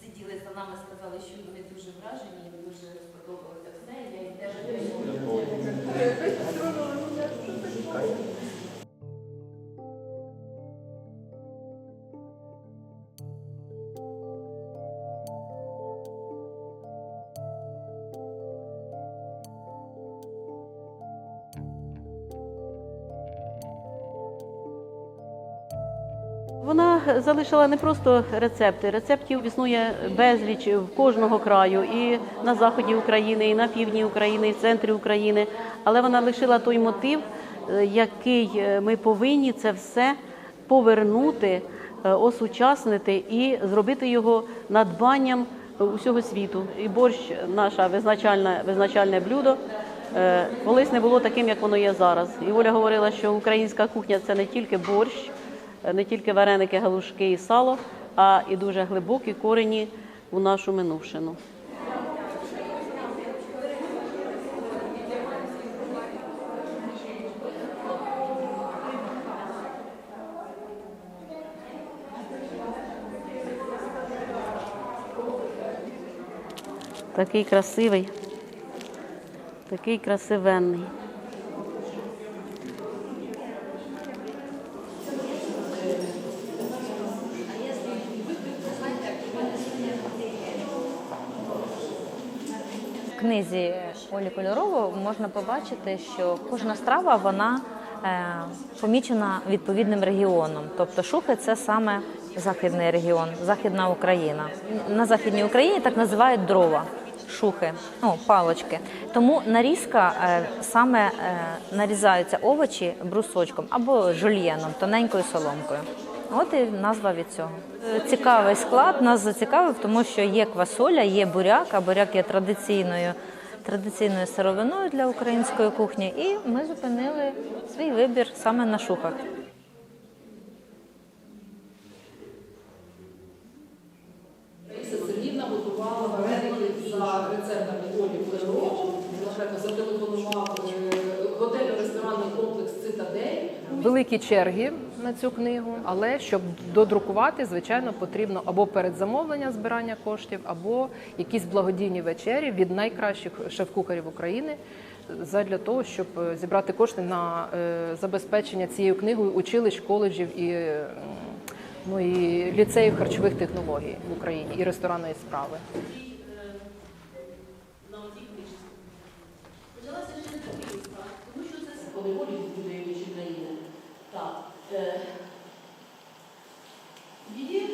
Сиділи за нами, сказали, що вони дуже вражені, їм дуже сподобалося все. Я їх теж Вона залишила не просто рецепти. Рецептів існує безліч в кожного краю, і на заході України, і на півдні України, і в центрі України. Але вона лишила той мотив, е, який е, ми повинні це все повернути, е, осучаснити і зробити його надбанням усього світу. І борщ наша визначальне, визначальне блюдо. Колись не було таким, як воно є зараз. І Оля говорила, що українська кухня це не тільки борщ, не тільки вареники, галушки і сало, а і дуже глибокі корені у нашу минувшину. Такий красивий, такий красивенний. Книзі Олі Кольорової можна побачити, що кожна страва вона е, помічена відповідним регіоном. Тобто Шухи це саме західний регіон, Західна Україна. На Західній Україні так називають дрова. Шухи, ну, палочки. Тому нарізка е, саме е, нарізаються овочі брусочком або жульєном, тоненькою соломкою. От і назва від цього. Е, Цікавий склад нас зацікавив, тому що є квасоля, є буряк, а буряк є традиційною, традиційною сировиною для української кухні. І ми зупинили свій вибір саме на шухах. Лариса готувала вареники за рецептами Олі Флеро. Наприклад, зателефонував е, готельно-ресторанний комплекс Цитадель. великі черги на цю книгу, але щоб додрукувати, звичайно, потрібно або передзамовлення збирання коштів, або якісь благодійні вечері від найкращих шеф-кухарів України задля того, щоб е, зібрати кошти на е, забезпечення цією книгою училищ, коледжів і, ну, і ліцеїв харчових технологій в Україні і ресторанної справи. Почалася ще не тому що це Did you